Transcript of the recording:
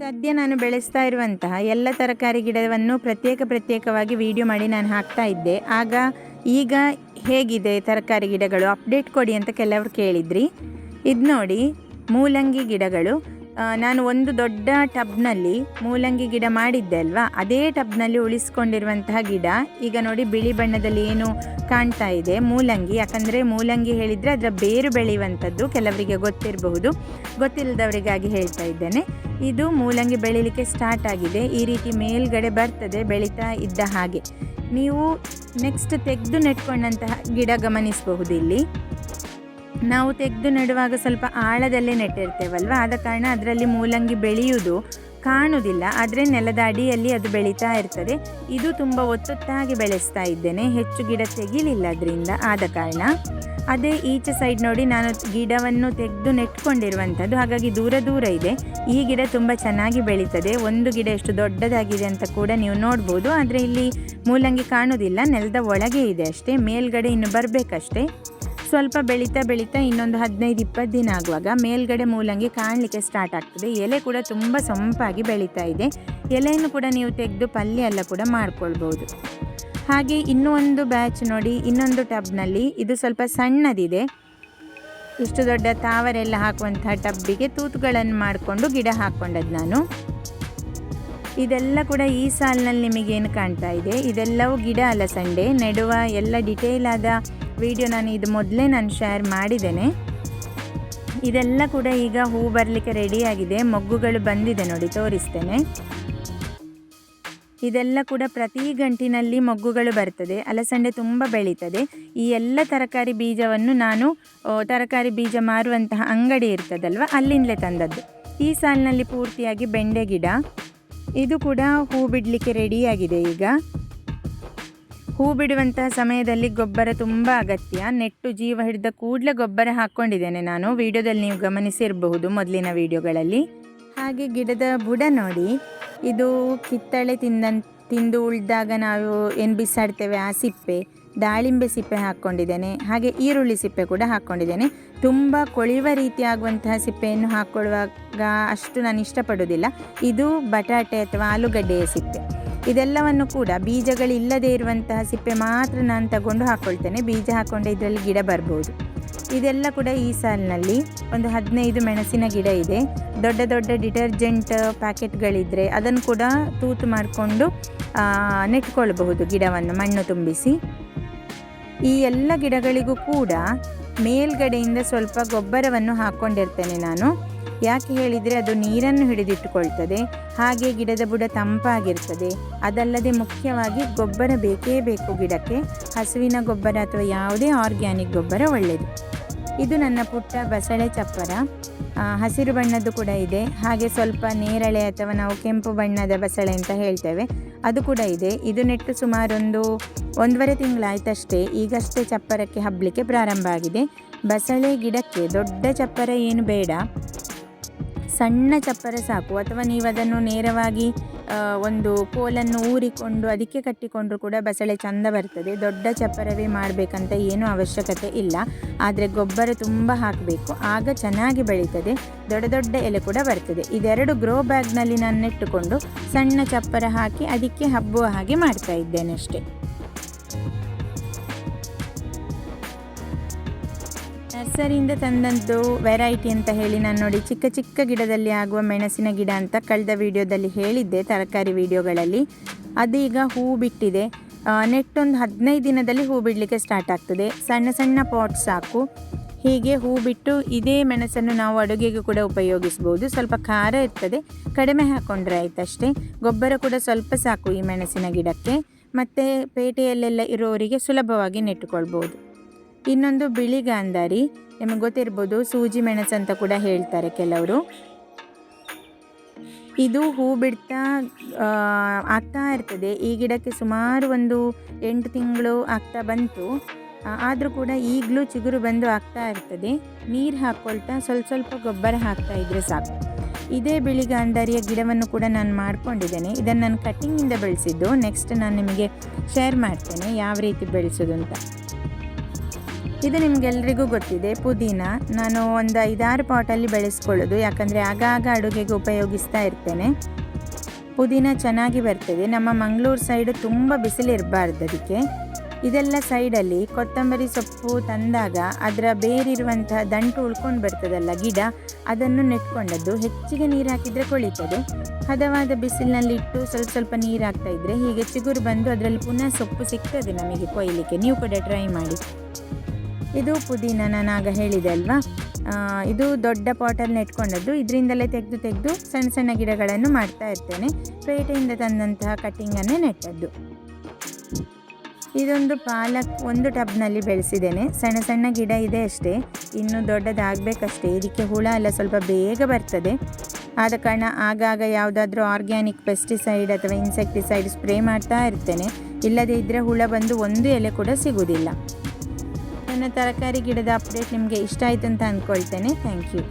ಸದ್ಯ ನಾನು ಬೆಳೆಸ್ತಾ ಇರುವಂತಹ ಎಲ್ಲ ತರಕಾರಿ ಗಿಡವನ್ನು ಪ್ರತ್ಯೇಕ ಪ್ರತ್ಯೇಕವಾಗಿ ವಿಡಿಯೋ ಮಾಡಿ ನಾನು ಹಾಕ್ತಾ ಇದ್ದೆ. ಆಗ ಈಗ ಹೇಗಿದೆ ತರಕಾರಿ ಗಿಡಗಳು? ಅಪ್ಡೇಟ್ ಕೊಡಿ ಅಂತ ಕೆಲವರು ಕೇಳಿದ್ರಿ. ಇದು ನೋಡಿ ಮೂಲಂಗಿ ಗಿಡಗಳು ನಾನು ಒಂದು ದೊಡ್ಡ ಟಬ್ನಲ್ಲಿ ಮೂಲಂಗಿ ಗಿಡ ಮಾಡಿದ್ದೆ ಅಲ್ವಾ? ಅದೇ ಟಬ್ನಲ್ಲಿ ಉಳಿಸ್ಕೊಂಡಿರುವಂತಹ ಗಿಡ. ಈಗ ನೋಡಿ ಬಿಳಿ ಬಣ್ಣದಲ್ಲಿ ಏನು ಕಾಣ್ತಾ ಇದೆ ಮೂಲಂಗಿ. ಯಾಕಂದರೆ ಮೂಲಂಗಿ ಹೇಳಿದರೆ ಅದರ ಬೇರು ಬೆಳೆಯುವಂಥದ್ದು ಕೆಲವರಿಗೆ ಗೊತ್ತಿರಬಹುದು. ಗೊತ್ತಿಲ್ಲದವರಿಗಾಗಿ ಹೇಳ್ತಾ ಇದ್ದೇನೆ. ಇದು ಮೂಲಂಗಿ ಬೆಳೀಲಿಕ್ಕೆ ಸ್ಟಾರ್ಟ್ ಆಗಿದೆ. ಈ ರೀತಿ ಮೇಲ್ಗಡೆ ಬರ್ತದೆ, ಬೆಳೀತಾ ಇದ್ದ ಹಾಗೆ. ನೀವು ನೆಕ್ಸ್ಟ್ ತೆಗೆದು ನೆಟ್ಕೊಂಡಂತಹ ಗಿಡ ಗಮನಿಸಬಹುದು ಇಲ್ಲಿ ನಾವು ತೆಗೆದು ನೆಡುವಾಗ ಸ್ವಲ್ಪ ಆಳದಲ್ಲೇ ನೆಟ್ಟಿರ್ತೇವಲ್ವ? ಆದ ಕಾರಣ ಅದರಲ್ಲಿ ಮೂಲಂಗಿ ಬೆಳೆಯುವುದು ಕಾಣುವುದಿಲ್ಲ ಆದರೆ ನೆಲದ ಅಡಿಯಲ್ಲಿ ಅದು ಬೆಳೀತಾ ಇರ್ತದೆ. ಇದು ತುಂಬ ಒತ್ತೊತ್ತಾಗಿ ಬೆಳೆಸ್ತಾ ಇದ್ದೇನೆ. ಹೆಚ್ಚು ಗಿಡ ತೆಗಿಲಿಲ್ಲ ಅದರಿಂದ. ಆದ ಕಾರಣ ಅದೇ ಈಚೆ ಸೈಡ್ ನೋಡಿ ನಾನು ಗಿಡವನ್ನು ತೆಗೆದು ನೆಟ್ಕೊಂಡಿರುವಂಥದ್ದು. ಹಾಗಾಗಿ ದೂರ ದೂರ ಇದೆ. ಈ ಗಿಡ ತುಂಬ ಚೆನ್ನಾಗಿ ಬೆಳೀತದೆ. ಒಂದು ಗಿಡ ಎಷ್ಟು ದೊಡ್ಡದಾಗಿದೆ ಅಂತ ಕೂಡ ನೀವು ನೋಡ್ಬೋದು. ಆದರೆ ಇಲ್ಲಿ ಮೂಲಂಗಿ ಕಾಣುವುದಿಲ್ಲ ನೆಲದ ಒಳಗೆ ಇದೆ ಅಷ್ಟೇ. ಮೇಲ್ಗಡೆ ಇನ್ನು ಬರಬೇಕಷ್ಟೇ. ಸ್ವಲ್ಪ ಬೆಳೀತಾ ಬೆಳೀತಾ ಇನ್ನೊಂದು ಹದಿನೈದು, ಇಪ್ಪತ್ತು ದಿನ ಆಗುವಾಗ ಮೇಲ್ಗಡೆ ಮೂಲಂಗಿ ಕಾಣಲಿಕ್ಕೆ ಸ್ಟಾರ್ಟ್ ಆಗ್ತದೆ. ಎಲೆ ಕೂಡ ತುಂಬ ಸೊಂಪಾಗಿ ಬೆಳೀತಾ ಇದೆ. ಎಲೆಯನ್ನು ಕೂಡ ನೀವು ತೆಗೆದು ಪಲ್ಯ ಎಲ್ಲ ಕೂಡ ಮಾಡ್ಕೊಳ್ಬೋದು. ಹಾಗೆ ಇನ್ನೂ ಬ್ಯಾಚ್ ನೋಡಿ, ಇನ್ನೊಂದು ಟಬ್ನಲ್ಲಿ ಇದು ಸ್ವಲ್ಪ ಸಣ್ಣದಿದೆ. ಇಷ್ಟು ದೊಡ್ಡ ತಾವರೆಲ್ಲ ಹಾಕುವಂತಹ ಟಬ್ಬಿಗೆ ತೂತುಗಳನ್ನು ಮಾಡಿಕೊಂಡು ಗಿಡ ಹಾಕ್ಕೊಂಡದ್ದು ನಾನು. ಇದೆಲ್ಲ ಕೂಡ ಈ ಸಾಲಿನಲ್ಲಿ ನಿಮಗೇನು ಕಾಣ್ತಾ ಇದೆ? ಇದೆಲ್ಲವೂ ಗಿಡ ಅಲಸಂಡೆ, ನೆಡುವ ಎಲ್ಲ ಡಿಟೇಲ್ ಆದ ವಿಡಿಯೋ ನಾನು ಇದು ಮೊದಲೇ ನಾನು ಶೇರ್ ಮಾಡಿದ್ದೇನೆ. ಇದೆಲ್ಲ ಕೂಡ ಈಗ ಹೂ ಬರಲಿಕ್ಕೆ ರೆಡಿಯಾಗಿದೆ ಮೊಗ್ಗುಗಳು ಬಂದಿದೆ ನೋಡಿ, ತೋರಿಸ್ತೇನೆ. ಇದೆಲ್ಲ ಕೂಡ ಪ್ರತಿ ಗಂಟಿನಲ್ಲಿ ಮೊಗ್ಗುಗಳು ಬರ್ತದೆ. ಅಲಸಂಡೆ ತುಂಬ ಬೆಳೀತದೆ. ಈ ಎಲ್ಲ ತರಕಾರಿ ಬೀಜವನ್ನು ನಾನು ತರಕಾರಿ ಬೀಜ ಮಾರುವಂತಹ ಅಂಗಡಿ ಇರ್ತದಲ್ವ, ಅಲ್ಲಿಂದಲೇ ತಂದದ್ದು. ಈ ಸಾಲಿನಲ್ಲಿ ಪೂರ್ತಿಯಾಗಿ ಬೆಂಡೆ ಗಿಡ. ಇದು ಕೂಡ ಹೂ ಬಿಡಲಿಕ್ಕೆ ರೆಡಿಯಾಗಿದೆ ಈಗ. ಹೂ ಬಿಡುವಂತಹ ಸಮಯದಲ್ಲಿ ಗೊಬ್ಬರ ತುಂಬ ಅಗತ್ಯ. ನೆಟ್ಟು ಜೀವ ಹಿಡಿದ ಕೂಡಲೇ ಗೊಬ್ಬರ ಹಾಕ್ಕೊಂಡಿದ್ದೇನೆ ನಾನು. ವಿಡಿಯೋದಲ್ಲಿ ನೀವು ಗಮನಿಸಿರಬಹುದು ಮೊದಲಿನ ವಿಡಿಯೋಗಳಲ್ಲಿ. ಹಾಗೆ ಗಿಡದ ಬುಡ ನೋಡಿ. ಇದು ಕಿತ್ತಳೆ ತಿಂದನ್ ತಿಂದು ಉಳಿದಾಗ ನಾವು ಏನು ಬಿಸಾಡ್ತೇವೆ? ಆ ಸಿಪ್ಪೆ. ದಾಳಿಂಬೆ ಸಿಪ್ಪೆ ಹಾಕ್ಕೊಂಡಿದ್ದೇನೆ. ಹಾಗೆ ಈರುಳ್ಳಿ ಸಿಪ್ಪೆ ಕೂಡ ಹಾಕ್ಕೊಂಡಿದ್ದೇನೆ. ತುಂಬ ಕೊಳೆಯುವ ರೀತಿ ಆಗುವಂತಹ ಸಿಪ್ಪೆಯನ್ನು ಹಾಕ್ಕೊಳ್ಳುವಾಗ ಅಷ್ಟು ನಾನು ಇಷ್ಟಪಡೋದಿಲ್ಲ ಇದು ಬಟಾಟೆ ಅಥವಾ ಆಲೂಗಡ್ಡೆಯ ಸಿಪ್ಪೆ. ಇದೆಲ್ಲವನ್ನು ಕೂಡ ಬೀಜಗಳಿಲ್ಲದೆ ಇರುವಂತಹ ಸಿಪ್ಪೆ ಮಾತ್ರ ನಾನು ತಗೊಂಡು ಹಾಕ್ಕೊಳ್ತೇನೆ ಬೀಜ ಹಾಕ್ಕೊಂಡೆ ಇದರಲ್ಲಿ ಗಿಡ ಬರ್ಬೋದು. ಇದೆಲ್ಲ ಕೂಡ ಈ ಸಾಲಿನಲ್ಲಿ ಒಂದು ಹದಿನೈದು ಮೆಣಸಿನ ಗಿಡ ಇದೆ. ದೊಡ್ಡ ದೊಡ್ಡ ಡಿಟರ್ಜೆಂಟ್ ಪ್ಯಾಕೆಟ್ಗಳಿದ್ದರೆ ಅದನ್ನು ಕೂಡ ತೂತು ಮಾಡಿಕೊಂಡು ನೆಟ್ಕೊಳ್ಬಹುದು ಗಿಡವನ್ನು, ಮಣ್ಣು ತುಂಬಿಸಿ. ಈ ಎಲ್ಲ ಗಿಡಗಳಿಗೂ ಕೂಡ ಮೇಲ್ಗಡೆಯಿಂದ ಸ್ವಲ್ಪ ಗೊಬ್ಬರವನ್ನು ಹಾಕ್ಕೊಂಡಿರ್ತೇನೆ ನಾನು. ಯಾಕೆ ಹೇಳಿದರೆ ಅದು ನೀರನ್ನು ಹಿಡಿದಿಟ್ಟುಕೊಳ್ತದೆ. ಹಾಗೆ ಗಿಡದ ಬುಡ ತಂಪಾಗಿರ್ತದೆ. ಅದಲ್ಲದೆ ಮುಖ್ಯವಾಗಿ ಗೊಬ್ಬರ ಬೇಕೇ ಬೇಕು ಗಿಡಕ್ಕೆ. ಹಸುವಿನ ಗೊಬ್ಬರ ಅಥವಾ ಯಾವುದೇ ಆರ್ಗ್ಯಾನಿಕ್ ಗೊಬ್ಬರ ಒಳ್ಳೆಯದು ಇದು ನನ್ನ ಪುಟ್ಟ ಬಸಳೆ ಚಪ್ಪರ. ಹಸಿರು ಬಣ್ಣದ್ದು ಕೂಡ ಇದೆ. ಹಾಗೆ ಸ್ವಲ್ಪ ನೇರಳೆ ಅಥವಾ ನಾವು ಕೆಂಪು ಬಣ್ಣದ ಬಸಳೆ ಅಂತ ಹೇಳ್ತೇವೆ. ಅದು ಕೂಡ ಇದೆ. ಇದು ನೆಟ್ಟು ಸುಮಾರೊಂದು ಒಂದೂವರೆ ತಿಂಗಳಾಯ್ತಷ್ಟೇ. ಈಗಷ್ಟೇ ಚಪ್ಪರಕ್ಕೆ ಹಬ್ಬಲಿಕ್ಕೆ ಪ್ರಾರಂಭ ಆಗಿದೆ. ಬಸಳೆ ಗಿಡಕ್ಕೆ ದೊಡ್ಡ ಚಪ್ಪರ ಏನು ಬೇಡ. ಸಣ್ಣ ಚಪ್ಪರ ಸಾಕು. ಅಥವಾ ನೀವು ಅದನ್ನು ನೇರವಾಗಿ ಒಂದು ಕೋಲನ್ನು ಊರಿಕೊಂಡು ಅದಕ್ಕೆ ಕಟ್ಟಿಕೊಂಡ್ರೂ ಕೂಡ ಬಸಳೆ ಚಂದ ಬರ್ತದೆ. ದೊಡ್ಡ ಚಪ್ಪರವೇ ಮಾಡಬೇಕಂತ ಏನೂ ಅವಶ್ಯಕತೆ ಇಲ್ಲ. ಆದರೆ ಗೊಬ್ಬರ ತುಂಬ ಹಾಕಬೇಕು. ಆಗ ಚೆನ್ನಾಗಿ ಬೆಳೀತದೆ. ದೊಡ್ಡ ದೊಡ್ಡ ಎಲೆ ಕೂಡ ಬರ್ತದೆ. ಇದೆರಡು ಗ್ರೋ ಬ್ಯಾಗ್ನಲ್ಲಿ ನಾನು ನೆಟ್ಟುಕೊಂಡು ಸಣ್ಣ ಚಪ್ಪರ ಹಾಕಿ ಅದಕ್ಕೆ ಹಬ್ಬುವ ಹಾಗೆ ಮಾಡ್ತಾ ಇದ್ದೇನೆ ಅಷ್ಟೇ. ನರ್ಸರಿಯಿಂದ ತಂದಂತು ವೆರೈಟಿ ಅಂತ ಹೇಳಿ ನಾನು ನೋಡಿ ಚಿಕ್ಕ ಚಿಕ್ಕ ಗಿಡದಲ್ಲಿ ಆಗುವ ಮೆಣಸಿನ ಗಿಡ ಅಂತ ಕಳೆದ ವಿಡಿಯೋದಲ್ಲಿ ಹೇಳಿದ್ದೆ ತರಕಾರಿ ವಿಡಿಯೋಗಳಲ್ಲಿ. ಅದೀಗ ಹೂ ಬಿಟ್ಟಿದೆ. ನೆಟ್ಟೊಂದು ಹದಿನೈದು ದಿನದಲ್ಲಿ ಹೂ ಬಿಡಲಿಕ್ಕೆ ಸ್ಟಾರ್ಟ್ ಆಗ್ತದೆ. ಸಣ್ಣ ಸಣ್ಣ ಪಾಟ್ ಸಾಕು. ಹೀಗೆ ಹೂ ಬಿಟ್ಟು ಇದೇ ಮೆಣಸನ್ನು ನಾವು ಅಡುಗೆಗೆ ಕೂಡ ಉಪಯೋಗಿಸ್ಬೋದು. ಸ್ವಲ್ಪ ಖಾರ ಇರ್ತದೆ. ಕಡಿಮೆ ಹಾಕ್ಕೊಂಡ್ರೆ ಆಯ್ತಷ್ಟೇ. ಗೊಬ್ಬರ ಕೂಡ ಸ್ವಲ್ಪ ಸಾಕು ಈ ಮೆಣಸಿನ ಗಿಡಕ್ಕೆ. ಮತ್ತು ಪೇಟೆಯಲ್ಲೆಲ್ಲ ಇರೋರಿಗೆ ಸುಲಭವಾಗಿ ನೆಟ್ಟುಕೊಳ್ಬೋದು. ಇನ್ನೊಂದು ಬಿಳಿ ಗಾಂಧಾರಿ. ನಿಮಗೆ ಗೊತ್ತಿರ್ಬೋದು ಸೂಜಿ ಮೆಣಸು ಅಂತ ಕೂಡ ಹೇಳ್ತಾರೆ ಕೆಲವರು. ಇದು ಹೂ ಬಿಡ್ತಾ ಆಗ್ತಾ ಇರ್ತದೆ. ಈ ಗಿಡಕ್ಕೆ ಸುಮಾರು ಒಂದು ಎಂಟು ತಿಂಗಳು ಆಗ್ತಾ ಬಂತು. ಆದರೂ ಕೂಡ ಈಗಲೂ ಚಿಗುರು ಬಂದು ಆಗ್ತಾ ಇರ್ತದೆ. ನೀರು ಹಾಕ್ಕೊಳ್ತಾ ಸ್ವಲ್ಪ ಸ್ವಲ್ಪ ಗೊಬ್ಬರ ಹಾಕ್ತಾ ಇದ್ದರೆ ಸಾಕು. ಇದೇ ಬಿಳಿ ಗಾಂಧಾರಿಯ ಗಿಡವನ್ನು ಕೂಡ ನಾನು ಮಾಡ್ಕೊಂಡಿದ್ದೇನೆ. ಇದನ್ನು ನಾನು ಕಟ್ಟಿಂಗಿಂದ ಬೆಳೆಸಿದ್ದು. ನೆಕ್ಸ್ಟ್ ನಾನು ನಿಮಗೆ ಶೇರ್ ಮಾಡ್ತೇನೆ ಯಾವ ರೀತಿ ಬೆಳೆಸೋದು ಅಂತ. ಇದು ನಿಮಗೆಲ್ರಿಗೂ ಗೊತ್ತಿದೆ, ಪುದೀನ. ನಾನು ಒಂದು ಐದಾರು ಪಾಟಲ್ಲಿ ಬೆಳೆಸ್ಕೊಳ್ಳೋದು, ಯಾಕಂದರೆ ಆಗಾಗ ಅಡುಗೆಗೆ ಉಪಯೋಗಿಸ್ತಾ ಇರ್ತೇನೆ. ಪುದೀನ ಚೆನ್ನಾಗಿ ಬರ್ತದೆ. ನಮ್ಮ ಮಂಗಳೂರು ಸೈಡು ತುಂಬ ಬಿಸಿಲಿರಬಾರ್ದು ಅದಕ್ಕೆ. ಇದೆಲ್ಲ ಸೈಡಲ್ಲಿ ಕೊತ್ತಂಬರಿ ಸೊಪ್ಪು ತಂದಾಗ ಅದರ ಬೇರಿರುವಂತಹ ದಂಟು ಉಳ್ಕೊಂಡು ಬರ್ತದಲ್ಲ ಗಿಡ, ಅದನ್ನು ನೆಟ್ಕೊಂಡದ್ದು ಹೆಚ್ಚಿಗೆ ನೀರು ಹಾಕಿದರೆ ಕೊಳಿತದೆ. ಹದವಾದ ಬಿಸಿಲಿನಲ್ಲಿ ಇಟ್ಟು ಸ್ವಲ್ಪ ಸ್ವಲ್ಪ ನೀರು ಹಾಕ್ತಾ ಇದ್ದರೆ ಹೀಗೆ ಚಿಗುರು ಬಂದು ಅದರಲ್ಲಿ ಪುನಃ ಸೊಪ್ಪು ಸಿಗ್ತದೆ ನಮಗೆ ಕೊಯ್ಲಿಕ್ಕೆ. ನೀವು ಕೂಡ ಟ್ರೈ ಮಾಡಿ. ಇದು ಪುದೀನ ನಾನು ಆಗ ಹೇಳಿದೆ ಅಲ್ವಾ? ಇದು ದೊಡ್ಡ ಪಾಟಲ್ಲಿ ನೆಟ್ಕೊಂಡದ್ದು ಇದರಿಂದಲೇ ತೆಗೆದು ತೆಗೆದು ಸಣ್ಣ ಸಣ್ಣ ಗಿಡಗಳನ್ನು ಮಾಡ್ತಾ ಇರ್ತೇನೆ. ಪೇಟೆಯಿಂದ ತಂದಂತಹ ಕಟ್ಟಿಂಗನ್ನೇ ನೆಟ್ಟದ್ದು. ಇದೊಂದು ಪಾಲಕ್ ಒಂದು ಟಬ್ನಲ್ಲಿ ಬೆಳೆಸಿದ್ದೇನೆ. ಸಣ್ಣ ಸಣ್ಣ ಗಿಡ ಇದೆ ಅಷ್ಟೇ. ಇನ್ನೂ ದೊಡ್ಡದಾಗಬೇಕಷ್ಟೇ. ಇದಕ್ಕೆ ಹುಳ ಎಲ್ಲ ಸ್ವಲ್ಪ ಬೇಗ ಬರ್ತದೆ. ಆದ ಕಾರಣ ಆಗಾಗ ಯಾವುದಾದ್ರೂ ಆರ್ಗ್ಯಾನಿಕ್ ಪೆಸ್ಟಿಸೈಡ್ ಅಥವಾ ಇನ್ಸೆಕ್ಟಿಸೈಡ್ ಸ್ಪ್ರೇ ಮಾಡ್ತಾ ಇರ್ತೇನೆ. ಇಲ್ಲದೇ ಇದ್ದರೆ ಹುಳ ಬಂದು ಒಂದು ಎಲೆ ಕೂಡ ಸಿಗುವುದಿಲ್ಲ. ನನ್ನ ತರಕಾರಿ ಗಿಡದ ಅಪ್ಡೇಟ್ ನಿಮಗೆ ಇಷ್ಟ ಆಯಿತು ಅಂತ ಅಂದ್ಕೊಳ್ತೇನೆ ಥ್ಯಾಂಕ್ ಯು